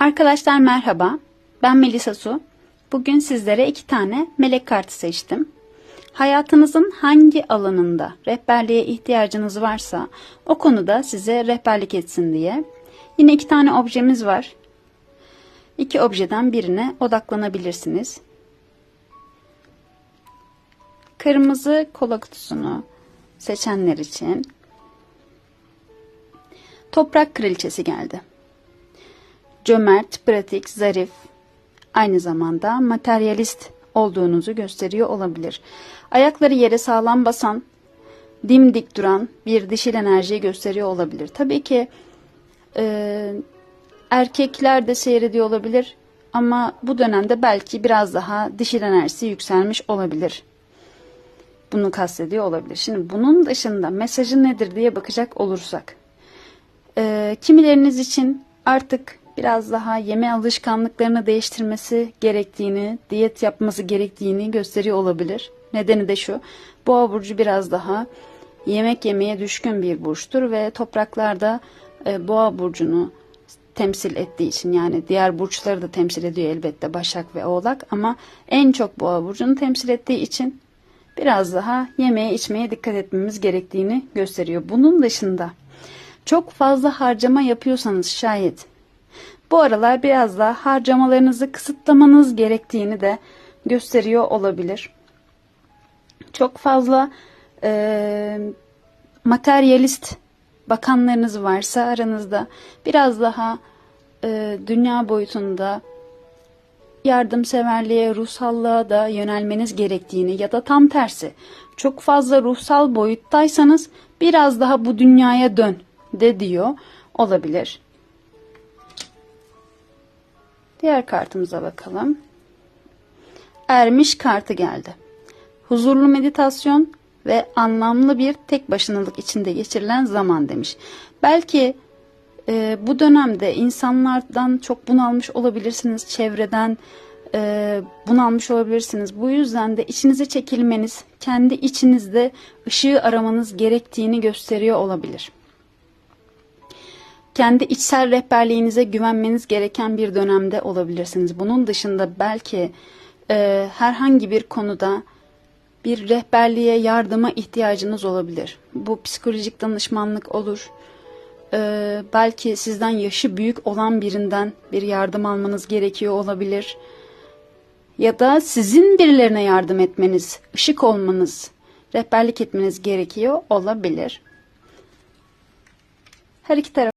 Arkadaşlar merhaba. Ben Melisa Su. Bugün sizlere iki tane melek kartı seçtim. Hayatınızın hangi alanında rehberliğe ihtiyacınız varsa o konuda size rehberlik etsin diye. Yine iki tane objemiz var. İki objeden birine odaklanabilirsiniz. Kırmızı kola kutusunu seçenler için toprak kraliçesi geldi cömert, pratik, zarif, aynı zamanda materyalist olduğunuzu gösteriyor olabilir. Ayakları yere sağlam basan, dimdik duran bir dişil enerjiyi gösteriyor olabilir. Tabii ki e, erkekler de seyrediyor olabilir ama bu dönemde belki biraz daha dişil enerjisi yükselmiş olabilir. Bunu kastediyor olabilir. Şimdi bunun dışında mesajı nedir diye bakacak olursak. E, kimileriniz için artık biraz daha yeme alışkanlıklarını değiştirmesi gerektiğini, diyet yapması gerektiğini gösteriyor olabilir. Nedeni de şu. Boğa burcu biraz daha yemek yemeye düşkün bir burçtur ve topraklarda e, Boğa burcunu temsil ettiği için yani diğer burçları da temsil ediyor elbette Başak ve Oğlak ama en çok Boğa burcunu temsil ettiği için biraz daha yemeğe içmeye dikkat etmemiz gerektiğini gösteriyor. Bunun dışında çok fazla harcama yapıyorsanız şayet bu aralar biraz daha harcamalarınızı kısıtlamanız gerektiğini de gösteriyor olabilir. Çok fazla e, materyalist bakanlarınız varsa aranızda biraz daha e, dünya boyutunda yardımseverliğe, ruhsallığa da yönelmeniz gerektiğini ya da tam tersi çok fazla ruhsal boyuttaysanız biraz daha bu dünyaya dön de diyor olabilir. Diğer kartımıza bakalım. Ermiş kartı geldi. Huzurlu meditasyon ve anlamlı bir tek başınalık içinde geçirilen zaman demiş. Belki e, bu dönemde insanlardan çok bunalmış olabilirsiniz, çevreden e, bunalmış olabilirsiniz. Bu yüzden de içinize çekilmeniz, kendi içinizde ışığı aramanız gerektiğini gösteriyor olabilir kendi içsel rehberliğinize güvenmeniz gereken bir dönemde olabilirsiniz. Bunun dışında belki e, herhangi bir konuda bir rehberliğe, yardıma ihtiyacınız olabilir. Bu psikolojik danışmanlık olur. E, belki sizden yaşı büyük olan birinden bir yardım almanız gerekiyor olabilir. Ya da sizin birilerine yardım etmeniz, ışık olmanız, rehberlik etmeniz gerekiyor olabilir. Her iki taraf